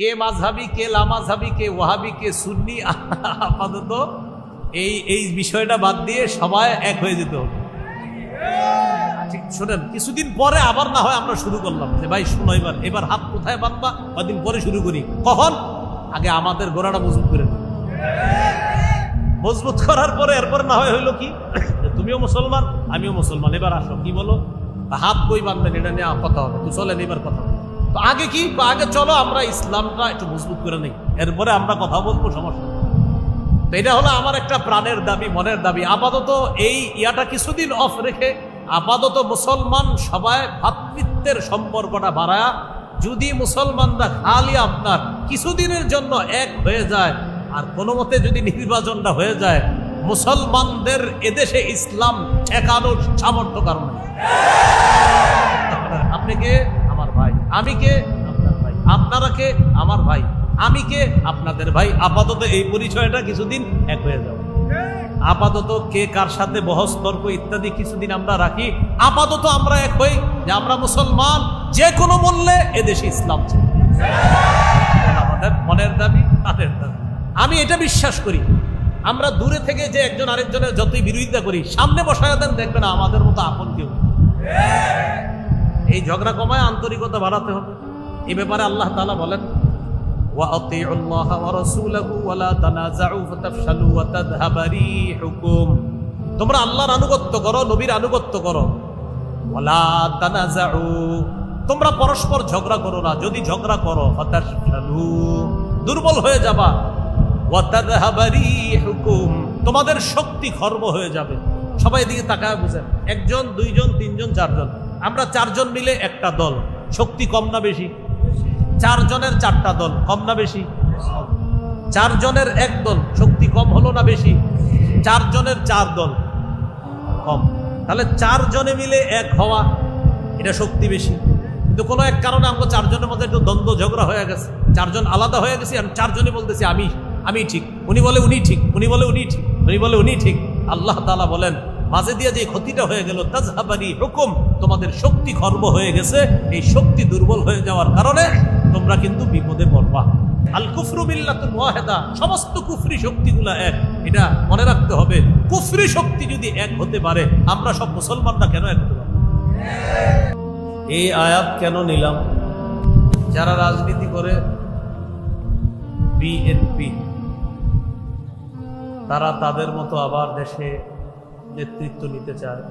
কে মাঝহাবি, কে লামাঝহাবি কে ওয়াহাবি, কে সুন্নি, আপাতত এই এই বিষয়টা বাদ দিয়ে সবাই এক হয়ে যেতে ঠিক, শোনেন, কিছুদিন পরে আবার না হয় আমরা শুরু করলাম যে, ভাই, শোনো এবার এবার হাত কোথায় বাঁধবা? কদিন পরে শুরু করি। কখন? আগে আমাদের গোড়াটা মজবুত করে। মজবুত করার পরে, এরপর না হয় হইল কি? তুমিও মুসলমান, আমিও মুসলমান। এবার আসো, কি বলো? হাত বই বাঁধবেন, এটা নিয়ে কথা হবে তো চলেন, এবার কথা। আগে কি? আগে চলো, আমরা ইসলামটা একটু মজবুত করে নিই। এরপরে আমরা কথা বলব, সমস্যা তো এটা হলো আমার একটা প্রাণের দাবি, মনের দাবি। আপাতত এই ইয়াটা কিছুদিন অফ রেখে আপাতত মুসলমান সবাই ভাতৃত্বের সম্পর্কটা বাড়ায়, যদি মুসলমানরা খালি আপনার কিছুদিনের জন্য এক হয়ে যায়, আর কোনো মতে যদি নির্বাচনটা হয়ে যায়, মুসলমানদের এদেশে ইসলাম ঠেকানোর সামর্থ্য কারণ। আপনি কে আমি কে? আপনারা কে? আমার ভাই। আমি কে? আপনাদের ভাই। আপাতত এই পরিচয়টা কিছুদিন এক হয়ে যাবে। আপাতত কে কার সাথে বহস তর্ক ইত্যাদি কিছুদিন আমরা রাখি। আপাতত আমরা এক হই যে আমরা মুসলমান, যে কোনো মূল্যে এদেশে ইসলাম আমাদের মনের দাবি, তাদের দাবি। আমি এটা বিশ্বাস করি। আমরা দূরে থেকে যে একজন আরেকজনের যতই বিরোধিতা করি, সামনে বসায় দেন, দেখবেন আমাদের মতো আপন কেউ। এই ঝগড়া কমায় আন্তরিকতা বাড়াতে হবে। এ ব্যাপারে আল্লাহ তালা বলেন তোমরা আল্লাহর আনুগত্য করো, নবীর আনুগত্য করো। তোমরা পরস্পর ঝগড়া করো না, যদি ঝগড়া করো হতাশ দুর্বল হয়ে যাবা। হুকুম তোমাদের শক্তি খর্ব হয়ে যাবে। সবাই দিকে তাকায় বুঝেন, একজন, দুইজন, তিনজন, চারজন। আমরা চারজন মিলে একটা দল। শক্তি কম না বেশি? চারজনের চারটা দল কম না বেশি? চারজনের এক দল, শক্তি কম হলো না বেশি? চারজনের চার দল কম। তাহলে চারজনে মিলে এক হওয়া, এটা শক্তি বেশি। কিন্তু কোনো এক কারণে আমরা চারজনের মধ্যে একটু দ্বন্দ্ব, ঝগড়া হয়ে গেছে। চারজন আলাদা হয়ে গেছে আর চারজনে বলতেছি, আমি আমি ঠিক। উনি বলে, উনি ঠিক। উনি বলে, উনি ঠিক। উনি বলে, উনি ঠিক। আল্লাহ তাআলা বলেন মাঝে দিয়ে যে ক্ষতিটা হয়ে গেল, তাজহাবানি হুকুম তোমাদের শক্তি খর্ব হয়ে গেছে। এই শক্তি দুর্বল হয়ে যাওয়ার কারণে তোমরা কিন্তু বিপদে পড়বা। আল কুফরু ওয়াহিদা, সমস্ত কুফরি শক্তিগুলা এক। এটা মনে রাখতে হবে, কুফরি শক্তি যদি এক হতে পারে, আমরা সব মুসলমানরা কেন এক এই আয়াত কেন নিলাম? যারা রাজনীতি করে বিএনপি তারা তাদের মতো আবার দেশে নেতৃত্ব নিতে চায়।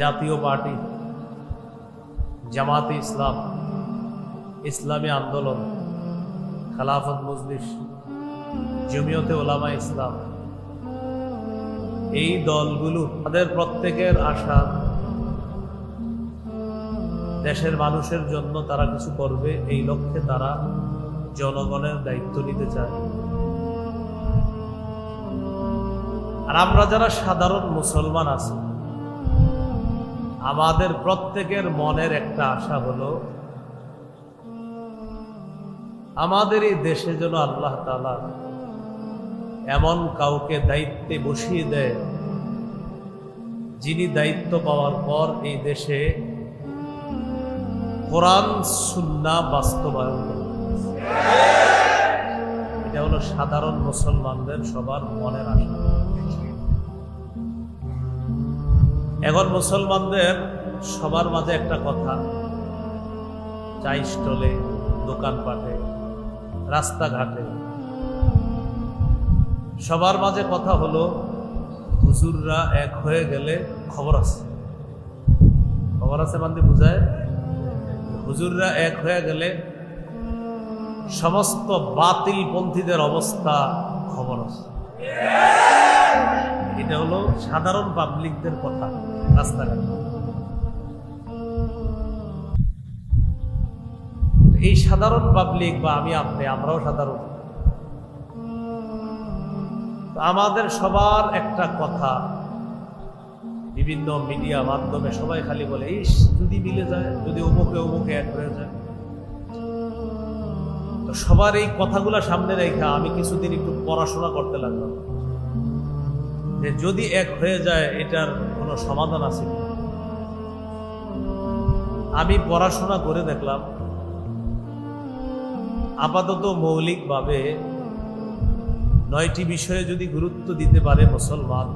জাতীয় পার্টি, জামাতে ইসলাম, ইসলামী আন্দোলন, খালাফত মজলিস, জমিয়তে ওলামা ইসলাম, এই দলগুলো তাদের প্রত্যেকের আশা, দেশের মানুষের জন্য তারা কিছু করবে, এই লক্ষ্যে তারা জনগণের দায়িত্ব নিতে চায়। আর আমরা যারা সাধারণ মুসলমান আছি, আমাদের প্রত্যেকের মনের একটা আশা হলো, আমাদের এই দেশে যেন আল্লাহ তালা এমন কাউকে দায়িত্বে বসিয়ে দেয়, যিনি দায়িত্ব পাওয়ার পর এই দেশে কোরআন সুন্না বাস্তবায়ন সাধারণ মুসলমানদের সবার মনের আশা। এখন মুসলমানদের সবার মাঝে একটা কথা। চা স্টলে, দোকানপাটে, রাস্তাঘাটে। সবার মাঝে কথা হলো, হুজুররা এক হয়ে গেলে খবর আছে। খবর আছে মানে বুঝায়? হুজুররা এক হয়ে গেলে সমস্ত বাতিল পন্থীদের অবস্থা খবর এটা হলো সাধারণ পাবলিকদের কথা, রাস্তাঘাটে। এই সাধারণ পাবলিক বা আমি আপনি, আমরাও সাধারণ। আমাদের সবার একটা কথা, বিভিন্ন মিডিয়া মাধ্যমে সবাই খালি বলে, ইস, যদি মিলে যায়, যদি অমুকে অমুকে এক হয়ে যায়। তো সবার এই কথাগুলো সামনে রেখে আমি কিছুদিন একটু পড়াশোনা করতে লাগলাম। যে যদি এক হয়ে যায়, এটার কোনো সমাধান আছে আমি পড়াশোনা করে দেখলাম, আপাতত মৌলিকভাবে নয়টি বিষয়ে যদি গুরুত্ব দিতে পারে মুসলমান,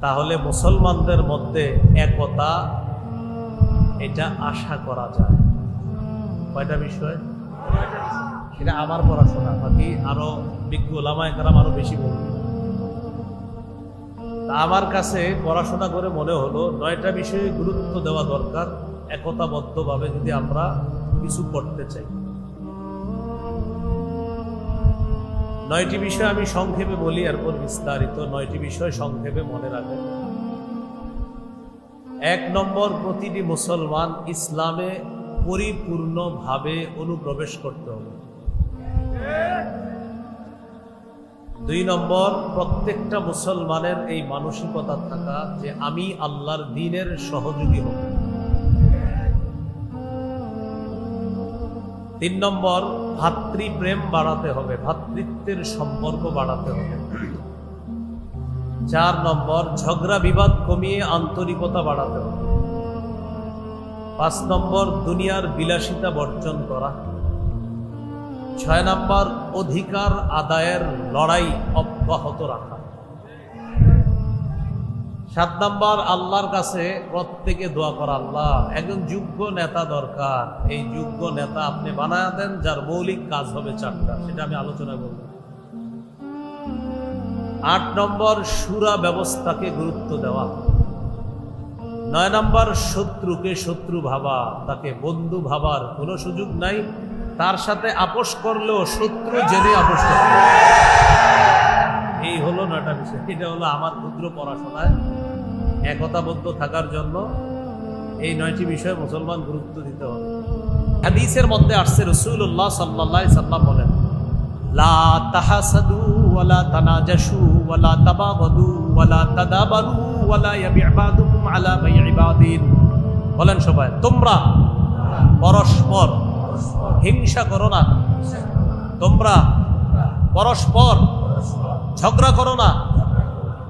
তাহলে মুসলমানদের মধ্যে একতা, এটা আশা করা যায়। কয়টা বিষয়? এটা আমার পড়াশোনা, বাকি আরও বিজ্ঞ ওলামায় কারাম আরও বেশি বলবে আমার কাছে পড়াশোনা করে মনে হলো, নয়টা বিষয়ে গুরুত্ব দেওয়া দরকার, একতাবদ্ধভাবে যদি আমরা কিছু করতে চাই। নয়টি বিষয় আমি সংক্ষেপে বলি, এরপর বিস্তারিত। নয়টি বিষয় সংক্ষেপে মনে রাখেন এক নম্বর, প্রতিটি মুসলমান ইসলামে পরিপূর্ণভাবে অনুপ্রবেশ করতে হবে। দুই নম্বর, প্রত্যেকটা মুসলমানের এই মানসিকতা থাকা যে আমি আল্লাহর দিনের সহযোগী হব। তিন নম্বর, ভাতৃপ্রেম বাড়াতে হবে, ভাতৃত্বের সম্পর্ক বাড়াতে হবে। চার নম্বর, ঝগড়া বিবাদ কমিয়ে আন্তরিকতা বাড়াতে হবে। পাঁচ নম্বর দুনিয়ার বিলাসিতা বর্জন করা। ছয় নম্বর অধিকার আদায়ের লড়াই অব্যাহত রাখা। সাত নম্বর আল্লাহর কাছে প্রত্যেকে দোয়া করা, আল্লাহ, একজন যোগ্য নেতা দরকার। এই যোগ্য নেতা আপনি বানায় দেন, যার মৌলিক কাজ হবে চারটা, সেটা আমি আলোচনা করব। আট নম্বর সুরা ব্যবস্থাকে গুরুত্ব দেওয়া। নয় নম্বর, শত্রুকে শত্রু ভাবা, তাকে বন্ধু ভাবার কোনো সুযোগ নাই। তার সাথে আপোষ করলেও শত্রু জেনে আপোষ করবে এই হলো নয়টা বিষয়। এটা হলো আমার ক্ষুদ্র পড়াশোনায় একতাবদ্ধ থাকার জন্য এই নয়টি বিষয়ে মুসলমান গুরুত্ব দিতে হবে। হাদিসের মধ্যে আসছে রসুল্লাহ সাল্লাহ সাল্লাম বলেন, লা তাহাসাদু ওয়ালা তানাজাশু ওয়ালা তাবাগাদু ওয়ালা তাদাবারু ওয়ালা ইয়াবি'ু বা'দুকুম আলা বলেন সবাই, তোমরা পরস্পর হিংসা করো না। তোমরা পরস্পর ঝগড়া করো না।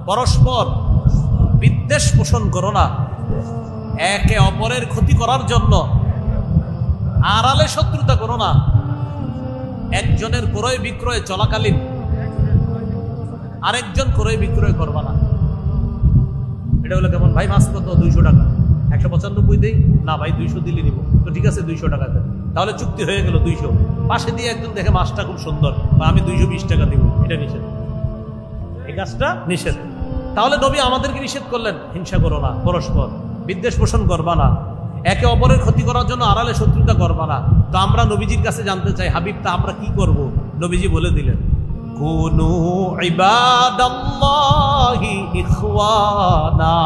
পরস্পর বিদ্বেষ পোষণ করো না। একে অপরের ক্ষতি করার জন্য আড়ালে শত্রুতা করো না। একজনের ক্রয় বিক্রয় চলাকালীন আরেকজন ক্রয় বিক্রয় করবা না। এটা হলো কেমন? ভাই, মাছ কত? দুইশো টাকা। একশো পঁচানব্বই দেই? না ভাই, দুইশো দিলে নিব। তো ঠিক আছে, দুইশো টাকা দেন। তাহলে চুক্তি হয়ে গেল দুইশো। পাশে দিয়ে একজন দেখে মাছটা খুব সুন্দর। বা আমি দুইশো বিশ টাকা দিব। এটা নিষেধ। এই কাজটা নিষেধ। তাহলে নবী আমাদেরকে নিষেধ করলেন, হিংসা করো না, পরস্পর। বিদ্বেষ পোষণ করবা না। একে অপরের ক্ষতি করার জন্য আড়ালে শত্রুতা করবা না। তো আমরা নবীজির কাছে জানতে চাই, হাবিব, তা আমরা কি করব? নবীজি বলে দিলেন। কুনু ইবাদাল্লাহি ইখওয়ানা।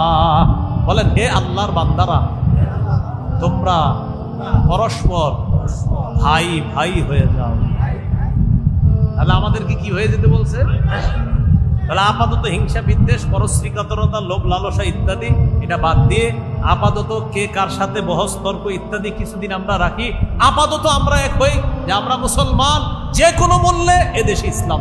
বলেন, হে আল্লাহর বান্দারা, তোমরা পরস্পর ভাই ভাই হয়ে যাও। তাহলে আমাদেরকে কি হয়ে যেতে বলছে? তাহলে আপাতত হিংসা, বিদ্বেষ পরশ্রীকাতরতা লোভ, লালসা ইত্যাদি এটা বাদ দিয়ে আপাতত কে কার সাথে বহস ইত্যাদি কিছুদিন আমরা রাখি। আপাতত আমরা এক হই যে আমরা মুসলমান যে কোনো মূল্যে এদেশে ইসলাম